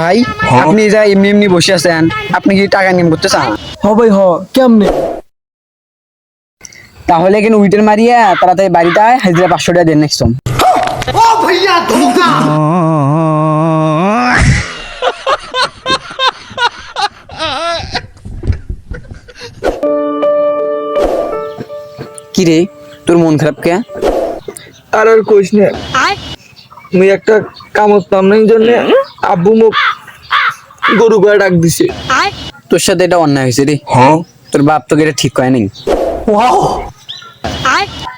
ভাই আপনি যা এমনি এমনি বসে আছেন আপনি কি টাকা নিয়ম করতে চান? হ ভাই হ। কেমনে? তাহলে কিন্তু উইটার মারিয়া তাড়াতাড়ি বাড়িতে আয় হাজিরা পাঁচশো টাকা দেন নেক্সট কি রে তোর মন খারাপ কে? আর আর কইস না। মুই একটা কামত পাম নাই জন্য আব্বু মুখ গরু গায়ে ডাক দিছে তোর সাথে এটা অন্যায় হয়েছে রে তোর বাপ তোকে এটা ঠিক করে নাই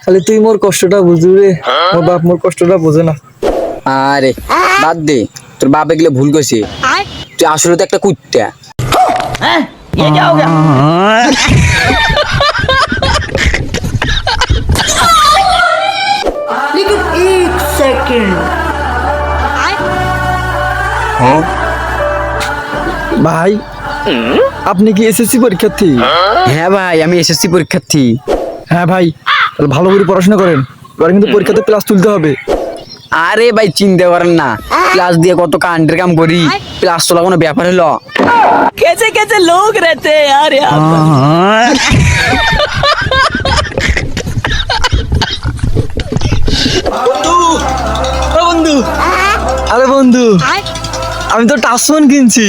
খালি তুই মোর কষ্টটা বুঝবি রে মোর বাপ মোর কষ্টটা বোঝে না আরে বাদ দে তোর বাপ এগুলো ভুল করছে তুই আসলে তো একটা কুত্তা लेकिन एक सेकंड ভাই আপনি কি এসএসসি পরীক্ষার্থী? হ্যাঁ ভাই আমি এসএসসি পরীক্ষার্থী। হ্যাঁ ভাই তাহলে ভালো করে পড়াশোনা করেন। এবারে কিন্তু পরীক্ষাতে প্লাস তুলতে হবে। আরে ভাই চিন্তা করেন না। প্লাস দিয়ে কত কান্ডের কাম করি। প্লাস তোলা কোনো ব্যাপার হলো? কেচে কেচে লোক রেতে আরে বন্ধু আরে বন্ধু। আমি তো টাচ ফোন কিনছি।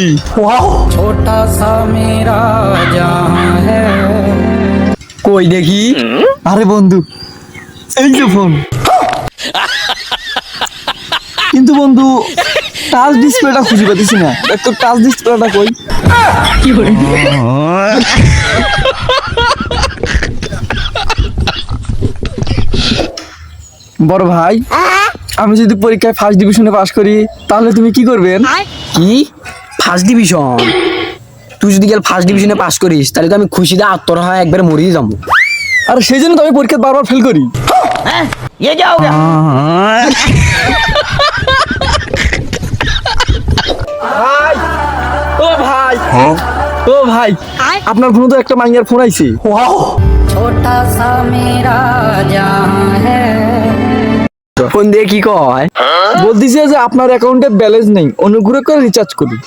কই দেখি? আরে বন্ধু এই যে ফোন কিন্তু বন্ধু টাচ ডিসপ্লেটা খুঁজে পাচ্ছি না। তো টাচ ডিসপ্লেটা কই? কি বড় ভাই আমি যদি পরীক্ষায় ফার্স্ট ডিভিশনে পাশ করি তাহলে তুমি কি করবেন কি ফার্স্ট ডিভিশন তুই যদি গেল ফার্স্ট ডিভিশনে পাস করিস তাহলে তো আমি খুশিতে আত্মর হয় একবার মরিয়ে যাবো আর সেই জন্য তো আমি পরীক্ষা বারবার ফেল করি ये क्या हो गया ভাই ও ভাই ও ভাই আপনার ফোনে তো একটা মাইয়ার ফোন আইছে छोटा सा मेरा जहां है ফোন দিয়ে কি কয়? বলতেছে যে আপনার অ্যাকাউন্টে ব্যালেন্স নেই অনুগ্রহ করে রিচার্জ করুন।